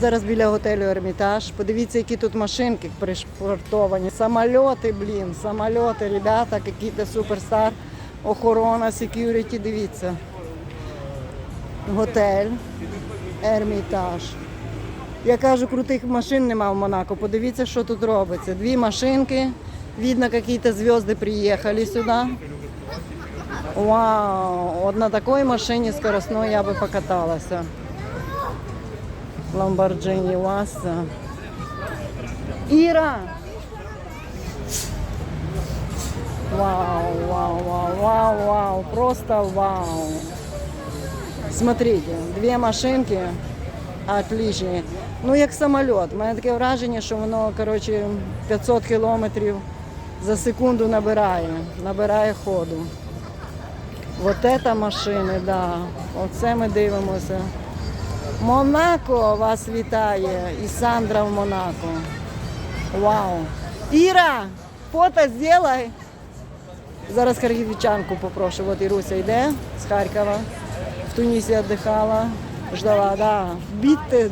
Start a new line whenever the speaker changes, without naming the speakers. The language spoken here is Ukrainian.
Зараз біля готелю Ермітаж. Подивіться, які тут машинки пришпортовані. Самольоти, блін, самольоти, ребята, який-то суперстар. Охорона, секюріті, дивіться. Готель, Ермітаж. Я кажу, крутих машин нема в Монако. Подивіться, що тут робиться. Дві машинки. Видно, якісь зв'язки приїхали сюди. Вау! От на такій машині скоростной я би покаталася. Lamborghini Васа. Іра! Вау, вау, вау, вау, вау, просто вау. Смотрите, дві машинки отличні. Ну, як самоліт. У мене таке враження, що воно, коротше, 500 кілометрів за секунду набирає, набирає ходу. Вот это машини, да. Оце ми дивимося. Монако вас вітає і Сандра в Монако. Вау. Іра, фото зробай. Зараз харківчанку попрошу. От Іруся йде з Харкова. В Тунісі віддихала. Ждала, да. Бітти